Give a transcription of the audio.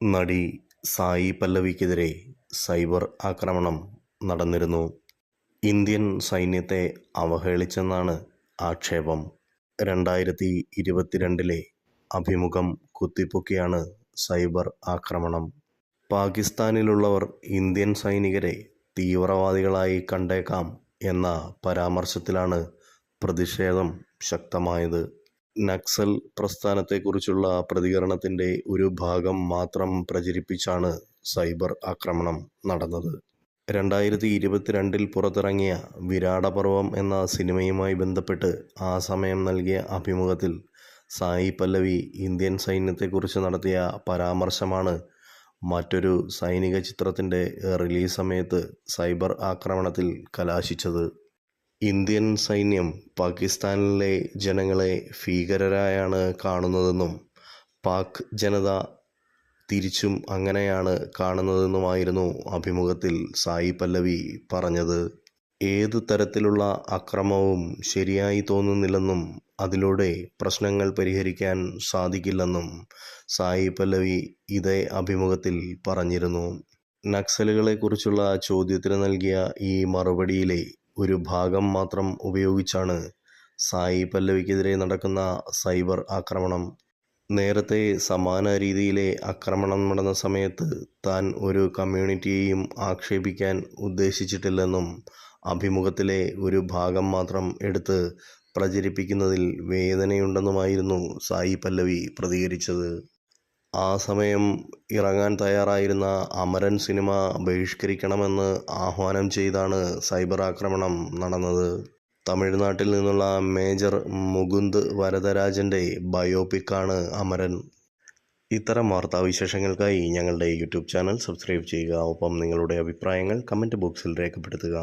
നടി സായി പല്ലവിക്കെതിരെ സൈബർ ആക്രമണം നടന്നിരുന്നു. ഇന്ത്യൻ സൈന്യത്തെ അവഹേളിച്ചെന്നാണ് ആക്ഷേപം. രണ്ടായിരത്തി ഇരുപത്തിരണ്ടിലെ അഭിമുഖം കുത്തിപ്പൊക്കിയാണ് സൈബർ ആക്രമണം. പാകിസ്ഥാനിലുള്ളവർ ഇന്ത്യൻ സൈനികരെ തീവ്രവാദികളായി കണ്ടേക്കാം എന്ന പരാമർശത്തിലാണ് പ്രതിഷേധം ശക്തമായത്. നക്സൽ പ്രസ്ഥാനത്തെക്കുറിച്ചുള്ള പ്രതികരണത്തിന്റെ ഒരു ഭാഗം മാത്രം പ്രചരിപ്പിച്ചാണ് സൈബർ ആക്രമണം നടന്നത്. രണ്ടായിരത്തി ഇരുപത്തിരണ്ടിൽ പുറത്തിറങ്ങിയ വിരാടപർവം എന്ന സിനിമയുമായി ബന്ധപ്പെട്ട് ആ സമയം നൽകിയ അഭിമുഖത്തിൽ സായി പല്ലവി ഇന്ത്യൻ സൈന്യത്തെക്കുറിച്ച് നടത്തിയ പരാമർശമാണ് മറ്റൊരു സൈനിക ചിത്രത്തിന്റെ റിലീസ് സമയത്ത് സൈബർ ആക്രമണത്തിൽ കലാശിച്ചത്. ഇന്ത്യൻ സൈന്യം പാകിസ്ഥാനിലെ ജനങ്ങളെ ഭീകരരായാണ് കാണുന്നതെന്നും പാക് ജനത തിരിച്ചും അങ്ങനെയാണ് കാണുന്നതെന്നുമായിരുന്നു അഭിമുഖത്തിൽ സായി പല്ലവി പറഞ്ഞത്. ഏത് തരത്തിലുള്ള അക്രമവും ശരിയായി തോന്നുന്നില്ലെന്നും അതിലൂടെ പ്രശ്നങ്ങൾ പരിഹരിക്കാൻ സാധിക്കില്ലെന്നും സായി പല്ലവി ഇതേ അഭിമുഖത്തിൽ പറഞ്ഞിരുന്നു. നക്സലുകളെക്കുറിച്ചുള്ള ചോദ്യത്തിന് നൽകിയ ഈ മറുപടിയിലെ ഒരു ഭാഗം മാത്രം ഉപയോഗിച്ചാണ് സായി പല്ലവിക്കെതിരെ നടക്കുന്ന സൈബർ ആക്രമണം. നേരത്തെ സമാന രീതിയിലെ ആക്രമണം നടന്ന സമയത്ത് താൻ ഒരു കമ്മ്യൂണിറ്റിയെയും ആക്ഷേപിക്കാൻ ഉദ്ദേശിച്ചിട്ടില്ലെന്നും അഭിമുഖത്തിലെ ഒരു ഭാഗം മാത്രം എടുത്ത് പ്രചരിപ്പിക്കുന്നതിൽ വേദനയുണ്ടെന്നുമായിരുന്നു സായി പല്ലവി പ്രതികരിച്ചത്. ആ സമയം ഇറങ്ങാൻ തയ്യാറായിരുന്ന അമരൻ സിനിമ ബഹിഷ്കരിക്കണമെന്ന് ആഹ്വാനം ചെയ്താണ് സൈബർ ആക്രമണം നടന്നത്. തമിഴ്നാട്ടിൽ നിന്നുള്ള മേജർ മുകുന്ദ് വരദരാജന്റെ ബയോപിക്കാണ് അമരൻ. ഇത്തരം വാർത്താവിശേഷങ്ങൾക്കായി ഞങ്ങളുടെ യൂട്യൂബ് ചാനൽ സബ്സ്ക്രൈബ് ചെയ്യുക. ഒപ്പം നിങ്ങളുടെ അഭിപ്രായങ്ങൾ കമന്റ് ബോക്സിൽ രേഖപ്പെടുത്തുക.